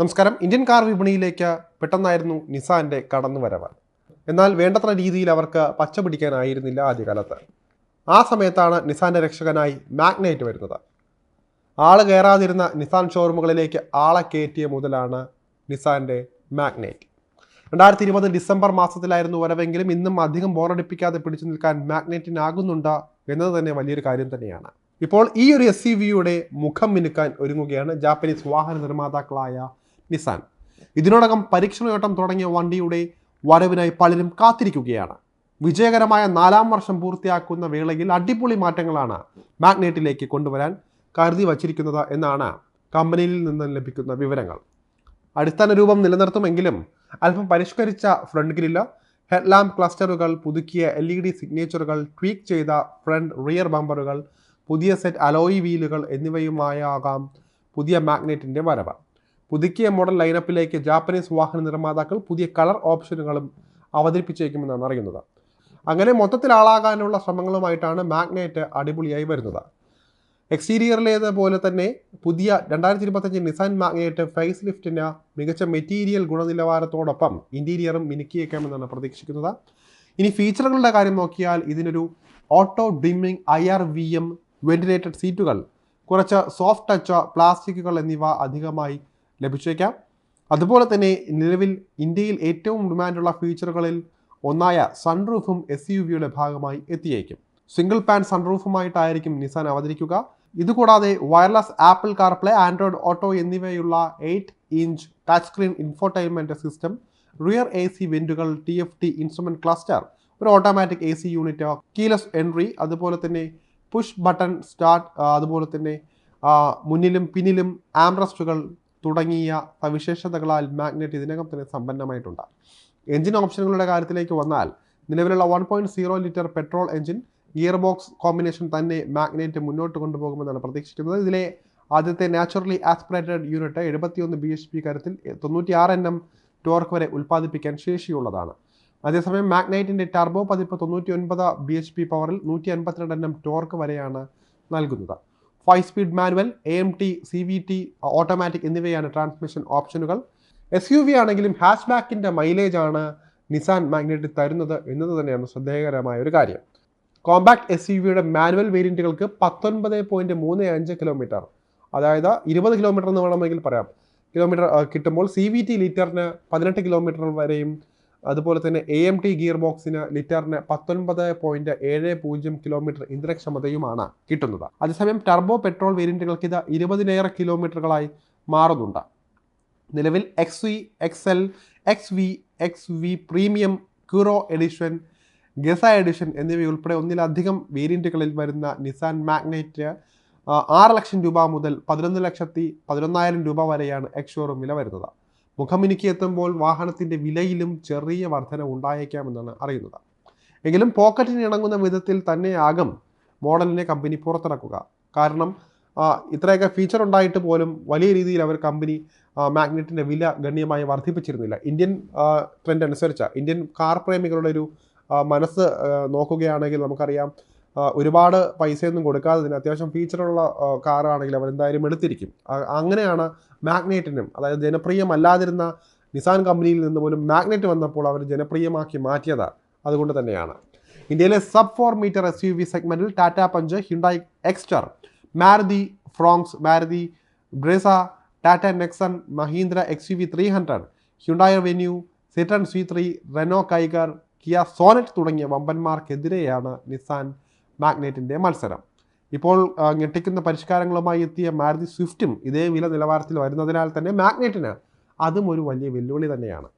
നമസ്കാരം. Indian car വിപണിയിലേക്ക് പെട്ടെന്നായിരുന്നു നിസാന്റെ കടന്നുവരവ്. എന്നാൽ വേണ്ടത്ര രീതിയിൽ അവർക്ക് പച്ച പിടിക്കാനായിരുന്നില്ല ആദ്യകാലത്ത്. ആ സമയത്താണ് നിസാന്റെ രക്ഷകനായി മാഗ്നൈറ്റ് വരുന്നത്. ആൾ കയറാതിരുന്ന നിസാൻ ഷോറൂമുകളിലേക്ക് ആളെ കയറ്റിയ മുതലാണ് നിസാന്റെ മാഗ്നൈറ്റ്. രണ്ടായിരത്തി ഇരുപത് ഡിസംബർ മാസത്തിലായിരുന്നു വരവെങ്കിലും ഇന്നും അധികം ബോറടിപ്പിക്കാതെ പിടിച്ചു നിൽക്കാൻ മാഗ്നൈറ്റിനാകുന്നുണ്ട് എന്നത് തന്നെ വലിയൊരു കാര്യം തന്നെയാണ്. ഇപ്പോൾ ഈ ഒരു എസ് സി വിയുടെ മുഖം മിനുക്കാൻ ഒരുങ്ങുകയാണ് ജാപ്പനീസ് വാഹന നിർമ്മാതാക്കളായ നിസാൻ. ഇതിനോടകം പരീക്ഷണയോട്ടം തുടങ്ങിയ വണ്ടിയുടെ വരവിനായി പലരും കാത്തിരിക്കുകയാണ്. വിജയകരമായ നാലാം വർഷം പൂർത്തിയാക്കുന്ന വേളയിൽ അടിപൊളി മാറ്റങ്ങളാണ് മാഗ്നേറ്റിലേക്ക് കൊണ്ടുവരാൻ കരുതി വച്ചിരിക്കുന്നത് എന്നാണ് കമ്പനിയിൽ നിന്ന് ലഭിക്കുന്ന വിവരങ്ങൾ. അടിസ്ഥാന രൂപം നിലനിർത്തുമെങ്കിലും അല്പം പരിഷ്കരിച്ച ഫ്രണ്ട് ഗ്രില്ല് ഹെഡ്ലാമ്പ് ക്ലസ്റ്ററുകൾ പുതുക്കിയ എൽ ഇ ഡി സിഗ്നേച്ചറുകൾ ട്വീക്ക് ചെയ്ത ഫ്രണ്ട് റിയർ ബമ്പറുകൾ പുതിയ സെറ്റ് അലോയി വീലുകൾ എന്നിവയുമായാകാം പുതിയ മാഗ്നറ്റിന്റെ വരവ്. പുതുക്കിയ മോഡൽ ലൈനപ്പിലേക്ക് ജാപ്പനീസ് വാഹന നിർമ്മാതാക്കൾ പുതിയ കളർ ഓപ്ഷനുകളും അവതരിപ്പിച്ചേക്കുമെന്നാണ് അറിയുന്നത്. അങ്ങനെ മൊത്തത്തിൽ ആളാകാനുള്ള ശ്രമങ്ങളുമായിട്ടാണ് മാഗ്നേറ്റ് അടിപൊളിയായി വരുന്നത്. എക്സ്റ്റീരിയറിലേത് പോലെ തന്നെ പുതിയ രണ്ടായിരത്തി ഇരുപത്തഞ്ച് നിസാൻ മാഗ്നേറ്റ് ഫേസ് ലിഫ്റ്റിന് മികച്ച മെറ്റീരിയൽ ഗുണനിലവാരത്തോടൊപ്പം ഇന്റീരിയറും മിനുക്കിയേക്കാമെന്നാണ് പ്രതീക്ഷിക്കുന്നത്. ഇനി ഫീച്ചറുകളുടെ കാര്യം നോക്കിയാൽ ഇതിനൊരു auto dimming I R V M ventilated സീറ്റുകൾ കുറച്ച് സോഫ്റ്റ് ടച്ച് പ്ലാസ്റ്റിക്കുകൾ എന്നിവ അധികമായി ലഭിച്ചേക്കാം. അതുപോലെ തന്നെ നിലവിൽ ഇന്ത്യയിൽ ഏറ്റവും ഡിമാൻഡുള്ള ഫീച്ചറുകളിൽ ഒന്നായ സൺറൂഫും എസ് യു വിയുടെ ഭാഗമായി എത്തിയേക്കും. സിംഗിൾ പാൻ സൺറൂഫുമായിട്ടായിരിക്കും നിസാൻ അവതരിക്കുക. ഇതുകൂടാതെ wireless Apple CarPlay Android Auto എന്നിവയുള്ള eight inch touch screen infotainment system rear A C വെന്റുകൾ T F T instrument cluster ഒരു automatic A C unit keyless entry അതുപോലെ തന്നെ പുഷ് ബട്ടൺ സ്റ്റാർട്ട് അതുപോലെ തന്നെ മുന്നിലും പിന്നിലും ആംറസ്റ്റുകൾ തുടങ്ങിയ സവിശേഷതകളാൽ മാഗ്നറ്റ് ഇതിനകം തന്നെ സമ്പന്നമായിട്ടുണ്ട്. എഞ്ചിൻ ഓപ്ഷനുകളുടെ കാര്യത്തിലേക്ക് വന്നാൽ നിലവിലുള്ള one point zero litre petrol engine gear box combination തന്നെ മാഗ്നറ്റ് മുന്നോട്ട് കൊണ്ടുപോകുമെന്നാണ് പ്രതീക്ഷിക്കുന്നത്. ഇതിലെ ആദ്യത്തെ നാച്ചുറലി ആസ്പിറേറ്റഡ് യൂണിറ്റ് എഴുപത്തിയൊന്ന് ബി എച്ച് പി കാര്യത്തിൽ തൊണ്ണൂറ്റി ആറ് എൻ എം ടോർക്ക് വരെ ഉൽപ്പാദിപ്പിക്കാൻ ശേഷിയുള്ളതാണ്. അതേസമയം മാഗ്നൈറ്റിന്റെ ടർബോ പതിപ്പ് തൊണ്ണൂറ്റി ഒൻപത് ബി എച്ച് പി പവറിൽ നൂറ്റി അൻപത്തിരണ്ട് എൻ എം ടോർക്ക് വരെയാണ് നൽകുന്നത്. Five speed manual A M T C V T automatic എന്നിവയാണ് ട്രാൻസ്മിഷൻ ഓപ്ഷനുകൾ എസ് യു വി ആണെങ്കിലും ഹാച്ച് ബാക്കിന്റെ മൈലേജ് ആണ് നിസാൻ മാഗ്നറ്റ് തരുന്നത് എന്നത് തന്നെയാണ് ശ്രദ്ധേയകരമായ ഒരു കാര്യം. കോമ്പാക്ട് എസ് യു വിയുടെ മാനുവൽ വേരിയന്റുകൾക്ക് പത്തൊൻപത് പോയിന്റ് മൂന്ന് അഞ്ച് കിലോമീറ്റർ അതായത് ഇരുപത് കിലോമീറ്റർ എന്ന് വേണമെങ്കിൽ പറയാം. കിലോമീറ്റർ കിട്ടുമ്പോൾ സി വി ടി ലിറ്ററിന് പതിനെട്ട് കിലോമീറ്റർ വരെയും അതുപോലെ തന്നെ എ എം ടി ഗിയർ ബോക്സിന് ലിറ്ററിന് പത്തൊൻപത് പോയിന്റ് ഏഴ് പൂജ്യം കിലോമീറ്റർ ഇന്ധനക്ഷമതയുമാണ് കിട്ടുന്നത്. അതേസമയം ടർബോ പെട്രോൾ വേരിയന്റുകൾക്ക് ഇത് ഇരുപതിനേറെ കിലോമീറ്ററുകളായി മാറുന്നുണ്ട്. നിലവിൽ X V X L X V X V premium Kuro edition Geza edition എന്നിവയുൾപ്പെടെ ഒന്നിലധികം വേരിയന്റുകളിൽ വരുന്ന നിസാൻ മാഗ്നൈറ്റ് ആറ് ലക്ഷം രൂപ മുതൽ പതിനൊന്ന് ലക്ഷത്തി പതിനൊന്നായിരം രൂപ വരെയാണ് എക്സ് ഷോറൂം വില വരുന്നത്. മുഖമിനുക്കി എത്തുമ്പോൾ വാഹനത്തിന്റെ വിലയിലും ചെറിയ വർധന ഉണ്ടായേക്കാമെന്നാണ് അറിയുന്നത്. എങ്കിലും പോക്കറ്റിന് ഇണങ്ങുന്ന വിധത്തിൽ തന്നെയാകും മോഡലിനെ കമ്പനി പുറത്തിറക്കുക. കാരണം ഇത്രയൊക്കെ ഫീച്ചർ ഉണ്ടായിട്ട് പോലും വലിയ രീതിയിൽ അവർ കമ്പനി മാഗ്നറ്റിന്റെ വില ഗണ്യമായി വർദ്ധിപ്പിച്ചിരുന്നില്ല. ഇന്ത്യൻ ട്രെൻഡ് അനുസരിച്ച്. ഇന്ത്യൻ കാർ പ്രേമികളുടെ ഒരു മനസ്സ് നോക്കുകയാണെങ്കിൽ നമുക്കറിയാം ഒരുപാട് പൈസയൊന്നും കൊടുക്കാതെ തന്നെ അത്യാവശ്യം ഫീച്ചറുള്ള കാറാണെങ്കിൽ അവർ എന്തായാലും എടുത്തിരിക്കും. അങ്ങനെയാണ് മാഗ്നേറ്റിനും അതായത് ജനപ്രിയമല്ലാതിരുന്ന നിസാൻ കമ്പനിയിൽ നിന്ന് പോലും മാഗ്നറ്റ് വന്നപ്പോൾ അവർ ജനപ്രിയമാക്കി മാറ്റിയത് അതുകൊണ്ട് തന്നെയാണ്. ഇന്ത്യയിലെ sub four metre S U V സെഗ്മെന്റിൽ Tata Punch Hyundai Exter Maruti Fronx Maruti Brezza Tata Nexon Mahindra X U V three hundred Hyundai Venue Citroen C three Renault Kiger Kia Sonet തുടങ്ങിയ വമ്പന്മാർക്കെതിരെയാണ് Nissan മാഗ്നറ്റിന്റെ മത്സരം. ഇപ്പോൾ ഞെട്ടിക്കുന്ന പരിഷ്കാരങ്ങളുമായി എത്തിയ മാരുതി സ്വിഫ്റ്റും ഇതേ വില നിലവാരത്തിൽ വരുന്നതിനാൽ തന്നെ മാഗ്നറ്റിന് അതും ഒരു വലിയ വെല്ലുവിളി തന്നെയാണ്.